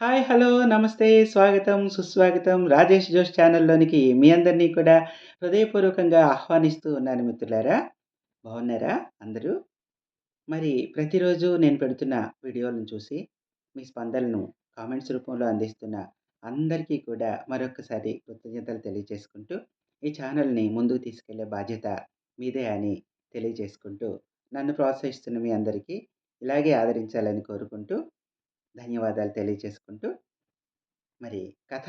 Hi! Hello! నమస్తే! స్వాగతం, సుస్వాగతం. రాజేష్ జోష్ ఛానల్‌లోనికి మీ అందరినీ కూడా హృదయపూర్వకంగా ఆహ్వానిస్తూ ఉన్నాను మిత్రులారా. బాగున్నారా అందరూ? మరి ప్రతిరోజు నేను పెడుతున్న వీడియోలను చూసి మీ స్పందనలను కామెంట్స్ రూపంలో అందిస్తున్న అందరికీ కూడా మరొకసారి కృతజ్ఞతలు తెలియజేసుకుంటూ, ఈ ఛానల్‌ని ముందుకు తీసుకెళ్ళే బాధ్యత మీదే అని తెలియజేసుకుంటూ, నన్ను ప్రోత్సహిస్తున్న మీ అందరికీ ఇలాగే ఆదరించాలని కోరుకుంటూ, ధన్యవాదాలు తెలియజేసుకుంటూ, మరి కథ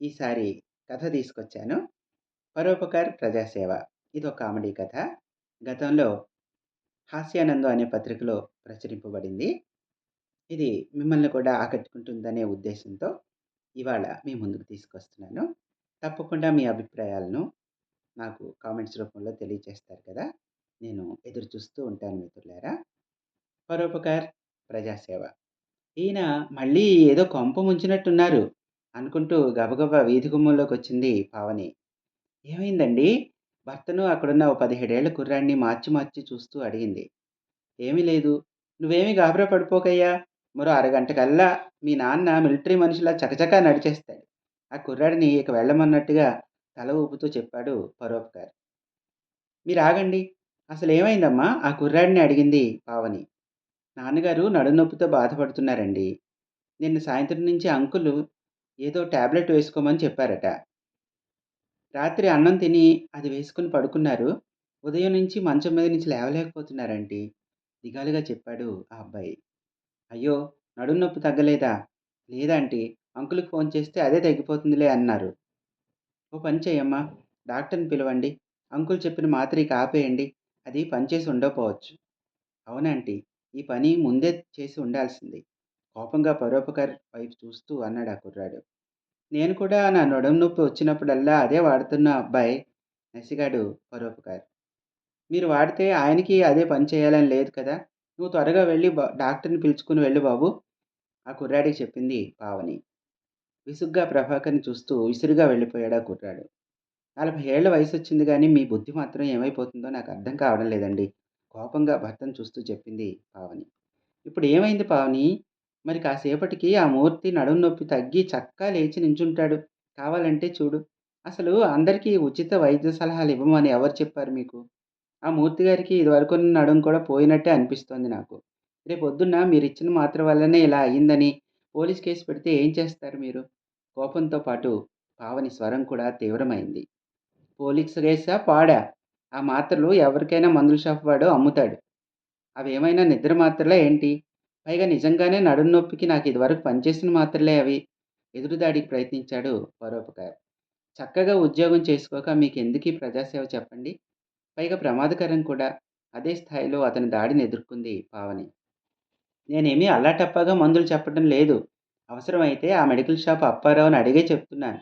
ఈసారి కథ తీసుకొచ్చాను. 'పరోపకార్ ప్రజాసేవ' ఇదొక కామెడీ కథ. గతంలో 'హాస్యానందం' అనే పత్రికలో ప్రచురింపబడింది. ఇది మిమ్మల్ని కూడా ఆకట్టుకుంటుందనే ఉద్దేశంతో ఇవాళ మీ ముందుకు తీసుకొస్తున్నాను. తప్పకుండా మీ అభిప్రాయాలను నాకు కామెంట్స్ రూపంలో తెలియజేస్తారు కదా! నేను ఎదురు చూస్తూ ఉంటాను మిత్రులారా. 'పరోపకార్ ప్రజాసేవ' ఈయన మళ్ళీ ఏదో కొంప ముంచినట్టున్నారు అనుకుంటూ గబగబా వీధి గుమ్మంలోకొచ్చింది పావని. ఏమైందండి? భర్తను అక్కడున్న ఓ 17 ఏళ్ళ కుర్రాడిని మార్చి మార్చి చూస్తూ అడిగింది. ఏమీ లేదు. నువ్వేమీ గాబరా పడిపోకయ్యా! మరో అరగంటకల్లా మీ నాన్న మిలిటరీ మనిషిలా చకచకా నడిచేస్తాడు. ఆ కుర్రాడిని ఇక వెళ్ళమన్నట్టుగా తల ఊపుతూ చెప్పాడు పరోపకార్. మీరాగండి. అసలేమైందమ్మా ఆ కుర్రాడిని అడిగింది పావని. నాన్నగారు నడునొప్పితో బాధపడుతున్నారండి. నిన్న సాయంత్రం నుంచి అంకులు ఏదో టాబ్లెట్ వేసుకోమని చెప్పారట. రాత్రి అన్నం తిని అది వేసుకుని పడుకున్నారు. ఉదయం నుంచి మంచం మీద నుంచి లేవలేకపోతున్నారంటీ దిగాలుగా చెప్పాడు ఆ అబ్బాయి. అయ్యో! నడుం నొప్పి తగ్గలేదా? లేదాంటీ. అంకుల్‌కి ఫోన్ చేస్తే అదే తగ్గిపోతుందిలే అన్నారు. ఓ పని చేయమ్మా డాక్టర్‌ని పిలవండి. అంకుల్ చెప్పిన మాత్ర ఆపేయండి. అది పనిచేసి ఉండకపోవచ్చు. అవునాంటీ. ఈ పని ముందే చేసి ఉండాల్సింది. కోపంగా పరోపకార్ వైపు చూస్తూ అన్నాడు ఆ కుర్రాడు. నేను కూడా నా నొడం నొప్పి వచ్చినప్పుడల్లా అదే వాడుతున్న అబ్బాయి నసిగాడు పరోపకార్. మీరు వాడితే ఆయనకి అదే పని చేయాలని లేదు కదా! నువ్వు త్వరగా వెళ్ళి డాక్టర్‌ని పిలుచుకుని వెళ్ళు బాబు ఆ కుర్రాడికి చెప్పింది పావని. విసుగ్గా ప్రభాకర్‌ని చూస్తూ విసురుగా వెళ్ళిపోయాడు ఆ కుర్రాడు. 40 ఏళ్ళ వయసొచ్చింది కానీ మీ బుద్ధి మాత్రం ఏమైపోతుందో నాకు అర్థం కావడం లేదండి కోపంగా భర్తను చూస్తూ చెప్పింది పావని. ఇప్పుడు ఏమైంది పావని? మరి కాసేపటికి ఆ మూర్తి నడుం నొప్పి తగ్గి చక్కా లేచి నించుంటాడు. కావాలంటే చూడు. అసలు అందరికీ ఉచిత వైద్య సలహాలు ఇవ్వమని ఎవరు చెప్పారు మీకు? ఆ మూర్తిగారికి ఇదివరకు నడుం కూడా పోయినట్టే అనిపిస్తోంది నాకు. రేపొద్దున్న మీరిచ్చిన మాత్ర వల్లనే ఇలా అయిందని పోలీస్ కేసు పెడితే ఏం చేస్తారు మీరు? కోపంతో పాటు పావని స్వరం కూడా తీవ్రమైంది. పోలీస్ కేసా పాడా? ఆ మాత్రలు ఎవరికైనా మందుల షాప్ వాడు అమ్ముతాడు. అవేమైనా నిద్ర మాత్రలే ఏంటి? పైగా నిజంగానే నడుం నొప్పికి నాకు ఇదివరకు పనిచేసిన మాత్రలే అవి. ఎదురుదాడికి ప్రయత్నించాడు పరోపకార్. చక్కగా ఉద్యోగం చేసుకోక మీకు మీకెందుకీ ప్రజాసేవ చెప్పండి? పైగా ప్రమాదకరం కూడా. అదే స్థాయిలో అతని దాడిని ఎదుర్కొంది పావని. నేనేమీ అల్లాటప్పగా మందులు చెప్పడం లేదు. అవసరమైతే ఆ మెడికల్ షాపు అప్పారావుని అడిగే చెప్తున్నాను.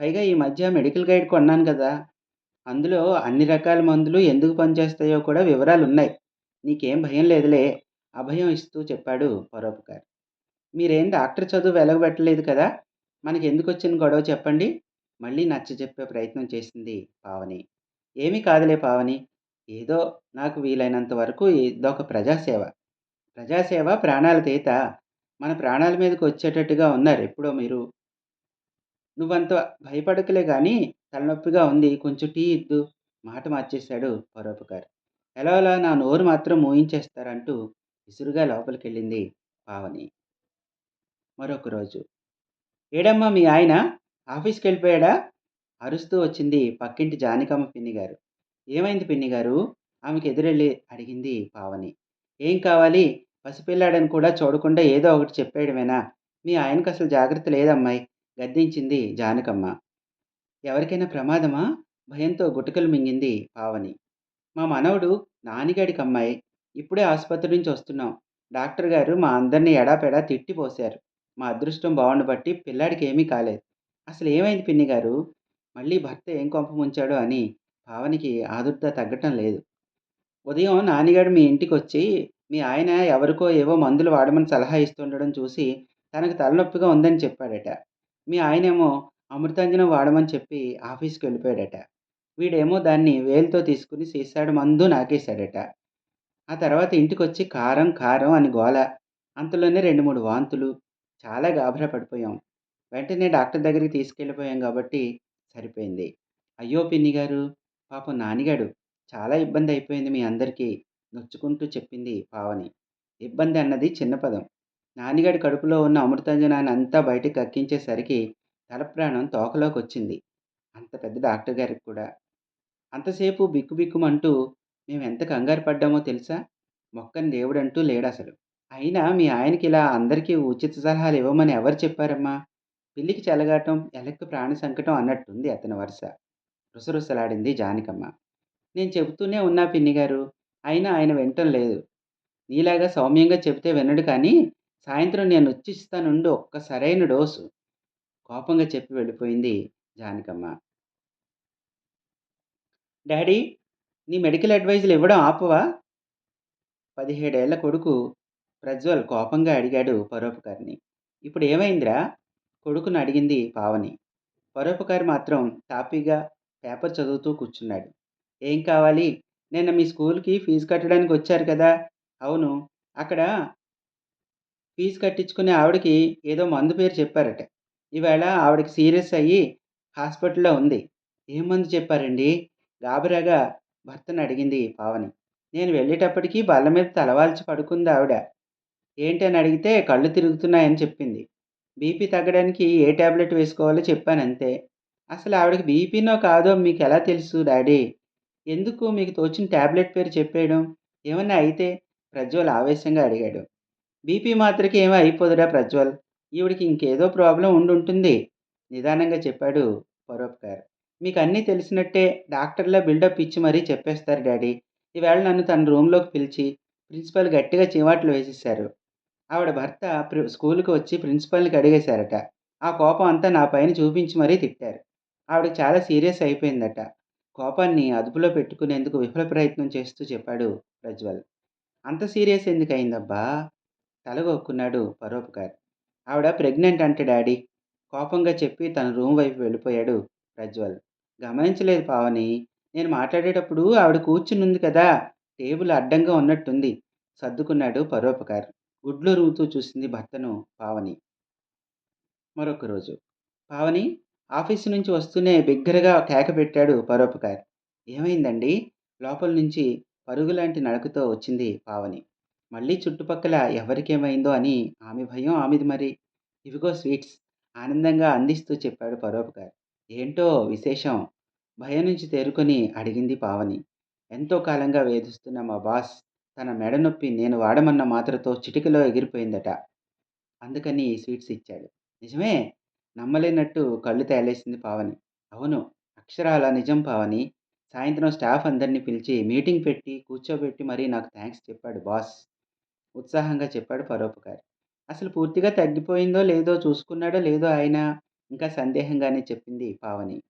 పైగా ఈ మధ్య మెడికల్ గైడ్ కొన్నాను కదా అందులో అన్ని రకాల మందులు ఎందుకు పనిచేస్తాయో కూడా వివరాలు ఉన్నాయి నీకేం భయం లేదులే అభయం ఇస్తూ చెప్పాడు పరోపకారి మీరేం డాక్టర్ చదువు వెలగబెట్టలేదు కదా! మనకి ఎందుకు వచ్చిన గొడవ చెప్పండి? మళ్ళీ నచ్చ చెప్పే ప్రయత్నం చేసింది పావని. ఏమీ కాదులే పావని. ఏదో నాకు వీలైనంత వరకు ఇదొక ప్రజాసేవ. ప్రజాసేవ ప్రాణాల తీత. మన ప్రాణాల మీదకు వచ్చేటట్టుగా ఉన్నారు ఎప్పుడో మీరు. నువ్వంత భయపడకలే కానీ తలనొప్పిగా ఉంది. కొంచెం టీ ఇద్దు మాట మార్చేశాడు పరోపకారి ఎలా ఎలా నా నోరు మాత్రం ఊహించేస్తారంటూ విసురుగా లోపలికెళ్ళింది పావని. మరొక రోజు. ఏడమ్మా మీ ఆయన? ఆఫీస్కి వెళ్ళిపోయాడా అరుస్తూ వచ్చింది పక్కింటి జానికమ్మ పిన్నిగారు. ఏమైంది పిన్నిగారూ? ఆమెకు ఎదురెళ్ళి అడిగింది పావని. ఏం కావాలి? పసిపిల్లాడని కూడా చూడకుండా ఏదో ఒకటి చెప్పేయడమేనా? మీ ఆయనకసలు జాగ్రత్త లేదమ్మాయి గద్దించింది జానకమ్మ. ఎవరికైనా ప్రమాదమా? భయంతో గుటకలు మింగింది పావని. మా మనవడు నానిగాడికమ్మాయ్. ఇప్పుడే ఆసుపత్రి నుంచి వస్తున్నాం. డాక్టర్ గారు మా అందరిని ఎడాపెడా తిట్టిపోశారు. మా అదృష్టం బాగుండబట్టి పిల్లాడికి ఏమీ కాలేదు. అసలు ఏమైంది పిన్ని గారు మళ్ళీ భర్త ఏం కొంప ముంచాడో అని పావనికి ఆదుర్త తగ్గటం లేదు. ఉదయం నానిగాడు మీ ఇంటికొచ్చి మీ ఆయన ఎవరికో ఏవో మందులు వాడమని సలహా ఇస్తుండడం చూసి తనకు తలనొప్పిగా ఉందని చెప్పాడట. మీ ఆయనేమో అమృతాంజనం వాడమని చెప్పి ఆఫీస్‌కి వెళ్ళిపోయాడట. వీడేమో దాన్ని వేలుతో తీసుకుని సీసాడు మందు నాకేశాడట. ఆ తర్వాత ఇంటికొచ్చి కారం, కారం అని గోల. అంతలోనే 2, 3 వాంతులు. చాలా గాభరా పడిపోయాం. వెంటనే డాక్టర్ దగ్గరికి తీసుకెళ్ళిపోయాం కాబట్టి సరిపోయింది. అయ్యో! పిన్ని గారు పాపం నానిగాడు చాలా ఇబ్బంది అయిపోయింది మీ అందరికీ నొచ్చుకుంటూ చెప్పింది పావని. ఇబ్బంది అన్నది చిన్న పదం. నానిగాడి కడుపులో ఉన్న అమృతాంజనాన్ని అంతా బయటకు కక్కించేసరికి తలప్రాణం తోకలోకొచ్చింది. అంత పెద్ద డాక్టర్ గారికి కూడా. అంతసేపు బిక్కుబిక్కుమంటూ ఎంత కంగారు పడ్డామో తెలుసా? మొక్కని దేవుడంటూ అసలు అయినా మీ ఆయనకి ఇలా అందరికీ ఉచిత సలహాలు ఇవ్వమని ఎవరు చెప్పారమ్మా? పిల్లికి చెలగాటం, ఎలక్కి ప్రాణ సంకటం అన్నట్టుంది అతని వరుస రుసరుసలాడింది జానకమ్మ. నేను చెబుతూనే ఉన్నా పిన్నిగారు. అయినా ఆయన వినటం లేదు. నీలాగా సౌమ్యంగా చెబితే వినడు కానీ, సాయంత్రం నేను ఇస్తానుండి ఒక్క సరైన డోసు. కోపంగా చెప్పి వెళ్ళిపోయింది జానకమ్మ. డాడీ నీ మెడికల్ అడ్వైజులు ఇవ్వడం ఆపవా? పదిహేడేళ్ళ కొడుకు ప్రజ్వల్ కోపంగా అడిగాడు పరోపకారిని. ఇప్పుడు ఏమైందిరా కొడుకును అడిగింది పావని. పరోపకారి మాత్రం తాపీగా పేపర్ చదువుతూ కూర్చున్నాడు. ఏం కావాలి? నిన్న మీ స్కూల్కి ఫీజు కట్టడానికి వచ్చారు కదా! అవును. అక్కడ ఫీజు కట్టించుకునే ఆవిడకి ఏదో మందు పేరు చెప్పారట. ఈవేళ ఆవిడకి సీరియస్ అయ్యి హాస్పిటల్‌లో ఉంది. ఏం మందు చెప్పారండి? గాబరాగా భర్తను అడిగింది పావని. నేను వెళ్ళేటప్పటికి బల్ల మీద తలవాల్చి పడుకుందావిడ. ఏంటని అడిగితే కళ్ళు తిరుగుతున్నాయని చెప్పింది. బీపీ తగ్గడానికి ఏ టాబ్లెట్ వేసుకోవాలో చెప్పానంతే. అసలు ఆవిడకి బీపీనో కాదో మీకు ఎలా తెలుసు డాడీ? ఎందుకు మీకు తోచిన టాబ్లెట్ పేరు చెప్పేయడం? ఏమన్నా అయితే? ప్రజ్వల్ ఆవేశంగా అడిగాడు. బీపీ మాత్రకి ఏమీ అయిపోదురా ప్రజ్వల్. ఈవిడికి ఇంకేదో ప్రాబ్లం ఉండుంటుంది. నిదానంగా చెప్పాడు పరోపకార్. అన్నీ తెలిసినట్టే డాక్టర్‌లా బిల్డప్ ఇచ్చి మరీ చెప్పేస్తారు డాడీ. ఈవేళ నన్ను తన రూమ్‌లోకి పిలిచి ప్రిన్సిపల్ గట్టిగా చీవాట్లు వేసేశారు. ఆవిడ భర్త ప్రి స్కూల్కి వచ్చి ప్రిన్సిపల్కి అడిగేశారట. ఆ కోపం అంతా నా పైన చూపించి మరీ తిట్టారు. ఆవిడ చాలా సీరియస్ అయిపోయిందట. కోపాన్ని అదుపులో పెట్టుకునేందుకు విఫల ప్రయత్నం చేస్తూ చెప్పాడు ప్రజ్వల్. అంత సీరియస్ ఎందుకయిందబ్బా? తలగొక్కున్నాడు పరోపకార్. ఆవిడ ప్రెగ్నెంట్ అంట డాడీ. కోపంగా చెప్పి తన రూమ్ వైపు వెళ్ళిపోయాడు ప్రజ్వల్. గమనించలేదు పావని. నేను మాట్లాడేటప్పుడు ఆవిడ కూర్చునుంది కదా! టేబుల్ అడ్డంగా ఉన్నట్టుంది. సర్దుకున్నాడు పరోపకార్. గుడ్లురుముతూ చూసింది భర్తను పావని. మరొక రోజు. పావని ఆఫీసు నుంచి వస్తూనే బిగ్గరగా కేక పెట్టాడు పరోపకార్. ఏమైందండి? లోపల నుంచి పరుగులాంటి నడకతో వచ్చింది పావని. మళ్ళీ చుట్టుపక్కల ఎవరికేమైందో అని ఆమె భయం ఆమెది మరి. ఇవిగో స్వీట్స్ ఆనందంగా అందిస్తూ చెప్పాడు పరోపకార్. ఏంటో విశేషం? భయం నుంచి తేరుకొని అడిగింది పావని. ఎంతో కాలంగా వేధిస్తున్న మా బాస్ తన మెడ నొప్పి నేను వాడమన్న మాత్రతో చిటికలో ఎగిరిపోయిందట. అందుకని స్వీట్స్ ఇచ్చాడు. నిజమే? నమ్మలేనట్టు కళ్ళు తేలేసింది పావని. అవును. అక్షరాల నిజం పావని. సాయంత్రం స్టాఫ్ అందరినీ పిలిచి మీటింగ్ పెట్టి కూర్చోబెట్టి మరీ నాకు థ్యాంక్స్ చెప్పాడు బాస్. ఉత్సాహంగా చెప్పాడు పరోపకారి అసలు పూర్తిగా తగ్గిపోయిందో లేదో చూసుకున్నాడో లేదో ఆయన? ఇంకా సందేహంగానే చెప్పింది పావని.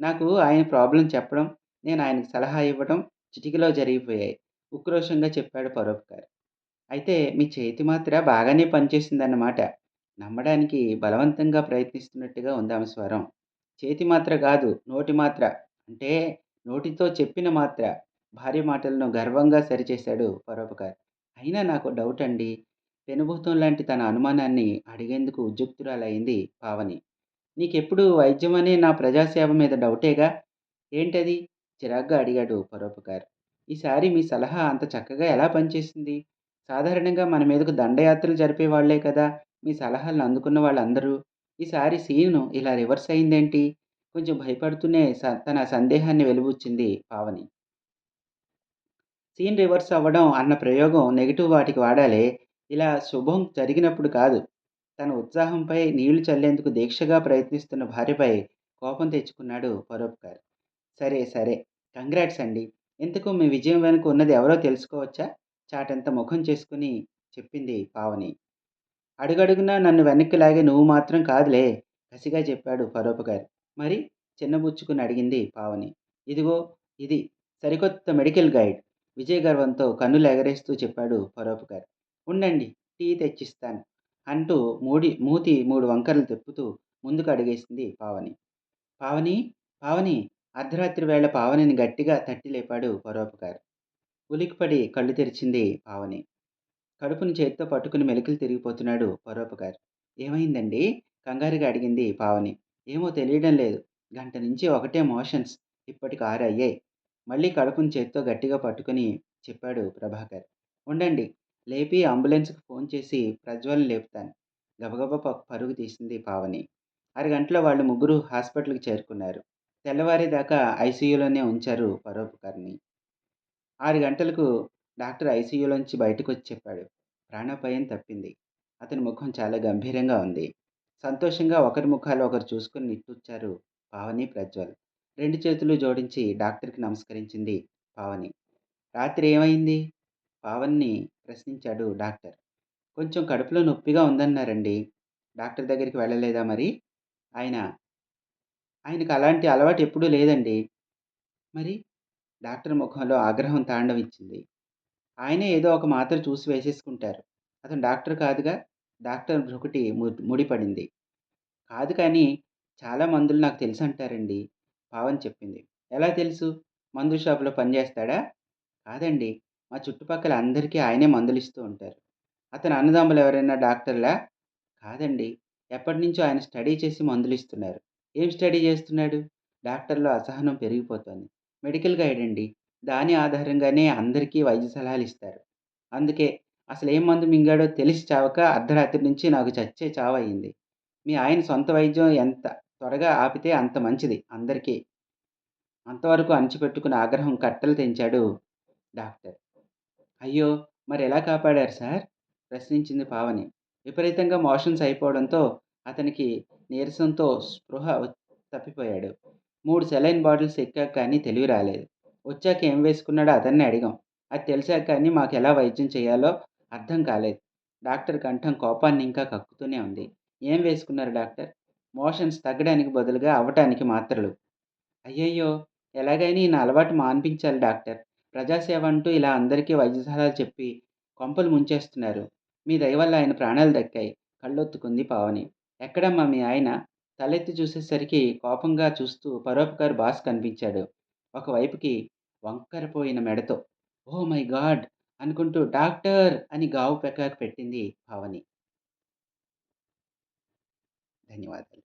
నాకు ఆయన ప్రాబ్లం చెప్పడం, నేను ఆయనకు సలహా ఇవ్వడం చిటికలో జరిగిపోయాయి. ఉక్రోషంగా చెప్పాడు పరోపకారి అయితే మీ చేతి మాత్ర బాగానే పనిచేసిందన్నమాట. నమ్మడానికి బలవంతంగా ప్రయత్నిస్తున్నట్టుగా ఉందామె స్వరం. చేతి మాత్ర కాదు నోటి మాత్ర. అంటే నోటితో చెప్పిన మాత్ర. భార్య మాటలను గర్వంగా సరిచేశాడు పరోపకారి అయినా నాకు డౌట్ అండి పెనుభూతం లాంటి తన అనుమానాన్ని అడిగేందుకు ఉద్యుక్తురాలైంది పావని. నీకెప్పుడూ అనే నా ప్రజాసేవ మీద డౌటేగా? ఏంటది? చిరాగ్గా అడిగాడు పరోపకార్. ఈసారి మీ సలహా అంత చక్కగా ఎలా పనిచేసింది? సాధారణంగా మన మీదకు దండయాత్రలు జరిపే వాళ్ళే కదా మీ సలహాలను అందుకున్న వాళ్ళందరూ. ఈసారి సీను ఇలా రివర్స్ అయిందేంటి? కొంచెం భయపడుతూనే స తన సందేహాన్ని వెలిబుచ్చింది పావని. సీన్ రివర్స్ అవ్వడం అన్న ప్రయోగం నెగిటివ్ వాటికి వాడాలే. ఇలా శుభం జరిగినప్పుడు కాదు. తన ఉత్సాహంపై నీళ్ళు చల్లేందుకు దీక్షగా ప్రయత్నిస్తున్న భార్యపై కోపం తెచ్చుకున్నాడు పరోపకార్. సరే సరే. కంగ్రాట్స్ అండి. ఇంతకు మీ విజయం వెనుక ఉన్నది ఎవరో తెలుసుకోవచ్చా? చాటంత ముఖం చేసుకుని చెప్పింది పావని. అడుగడుగునా నన్ను వెనక్కి లాగే నువ్వు మాత్రం కాదులే కసిగా చెప్పాడు పరోపకార్. మరి? చిన్నబుచ్చుకుని అడిగింది పావని. ఇదిగో ఇది సరికొత్త మెడికల్ గైడ్ విజయగర్వంతో కన్నులెగరేస్తూ చెప్పాడు పరోపకారి ఉండండి టీ తెచ్చిస్తాను అంటూ మూడి మూతి మూడు వంకరలు తిప్పుతూ ముందుకు అడిగేసింది పావని. పావని పావని అర్ధరాత్రి వేళ పావనిని గట్టిగా తట్టి లేపాడు పరోపకారి ఉలికిపడి కళ్ళు తెరిచింది పావని. కడుపుని చేత్తో పట్టుకుని మెలికలు తిరిగిపోతున్నాడు పరోపకారి ఏమైందండి? కంగారుగా అడిగింది పావని. ఏమో తెలియడం లేదు. గంట నుంచి ఒకటే మోషన్స్. ఇప్పటికి ఆరు అయ్యాయి. మళ్ళీ కడుపును చేత్తో గట్టిగా పట్టుకొని చెప్పాడు ప్రభాకర్. ఉండండి. లేపి అంబులెన్స్‌కి ఫోన్ చేసి ప్రజ్వల్‌ని లేపుతాను. గబగబా పరుగు తీసింది పావని. అరగంటలో వాళ్ళు ముగ్గురు హాస్పిటల్‌కి చేరుకున్నారు. తెల్లవారేదాకా ఐసీయూలోనే ఉంచారు పరోపకారిని ఆరు గంటలకు డాక్టర్ ఐసీయూలోంచి బయటకొచ్చి చెప్పాడు. ప్రాణాపాయం తప్పింది. అతని ముఖం చాలా గంభీరంగా ఉంది. సంతోషంగా ఒకరి ముఖాలు ఒకరు చూసుకొని నిట్టూర్చారు పావని, ప్రజ్వల్. రెండు చేతులు జోడించి డాక్టర్‌కి నమస్కరించింది పావని. రాత్రి ఏమైంది? పావన్ని ప్రశ్నించాడు డాక్టర్. కొంచెం కడుపులో నొప్పిగా ఉందన్నారండి. డాక్టర్ దగ్గరికి వెళ్ళలేదా మరి? ఆయన ఆయనకు అలాంటి అలవాటు ఎప్పుడూ లేదండి. మరి? డాక్టర్ ముఖంలో ఆగ్రహం తాండవించింది. ఆయనే ఏదో ఒక మాత్ర చూసి వేసేసుకుంటారు. అతను డాక్టర్ కాదుగా? డాక్టర్ ఒకటి ము ముడిపడింది. కాదు కానీ చాలా మందులు నాకు తెలుసంటారండి. పావని చెప్పింది. ఎలా తెలుసు? మందు షాపులో పనిచేస్తాడా? కాదండి. మా చుట్టుపక్కల అందరికీ ఆయనే మందులిస్తూ ఉంటారు. అతని అన్నదమ్ములు ఎవరైనా డాక్టర్లా? కాదండి. ఎప్పటినుంచో ఆయన స్టడీ చేసి మందులిస్తున్నారు. ఏం స్టడీ చేస్తున్నాడు? డాక్టర్‌లో అసహనం పెరిగిపోతోంది. మెడికల్ గైడ్ అండి. దాని ఆధారంగానే అందరికీ వైద్య సలహాలు ఇస్తారు అందుకే అసలేం మందు మింగాడో తెలిసి చావక అర్ధరాత్రి నుంచి నాకు చచ్చే చావయింది. మీ ఆయన సొంత వైద్యం ఎంత త్వరగా ఆపితే అంత మంచిది అందరికీ. అంతవరకు అణిచిపెట్టుకున్న ఆగ్రహం కట్టలు తెంచాడు డాక్టర్. అయ్యో! మరి ఎలా కాపాడారు సార్? ప్రశ్నించింది పావని. విపరీతంగా మోషన్స్ అయిపోవడంతో అతనికి నీరసంతో స్పృహ తప్పిపోయాడు. మూడు సెలైన్ బాటిల్స్ ఎక్కాక కానీ తెలివి రాలేదు. వచ్చాక ఏం వేసుకున్నాడో అతన్ని అడిగాం. అది తెలిసాక కానీ మాకు ఎలా వైద్యం చేయాలో అర్థం కాలేదు. డాక్టర్ కంఠం కోపాన్ని ఇంకా కక్కుతూనే ఉంది. ఏం వేసుకున్నారు డాక్టర్? మోషన్స్ తగ్గడానికి బదులుగా అవ్వటానికి మాత్రలు. అయ్యయ్యో! ఎలాగైనా ఈయన అలవాటు మాన్పించాలి డాక్టర్. ప్రజాసేవ అంటూ ఇలా అందరికీ వైద్య సలహాలు చెప్పి కొంపలు ముంచేస్తున్నారు. మీ దయ వల్ల ఆయన ప్రాణాలు దక్కాయి. కళ్ళొత్తుకుంది పావని. ఎక్కడమ్మా మీ ఆయన? తలెత్తి చూసేసరికి కోపంగా చూస్తూ పరోపకార్ బాస్ కనిపించాడు. ఒకవైపుకి వంకరపోయిన మెడతో. Oh my God! అనుకుంటూ డాక్టర్ అని గావు పెకాకు పెట్టింది పావని. ధన్యవాదాలు.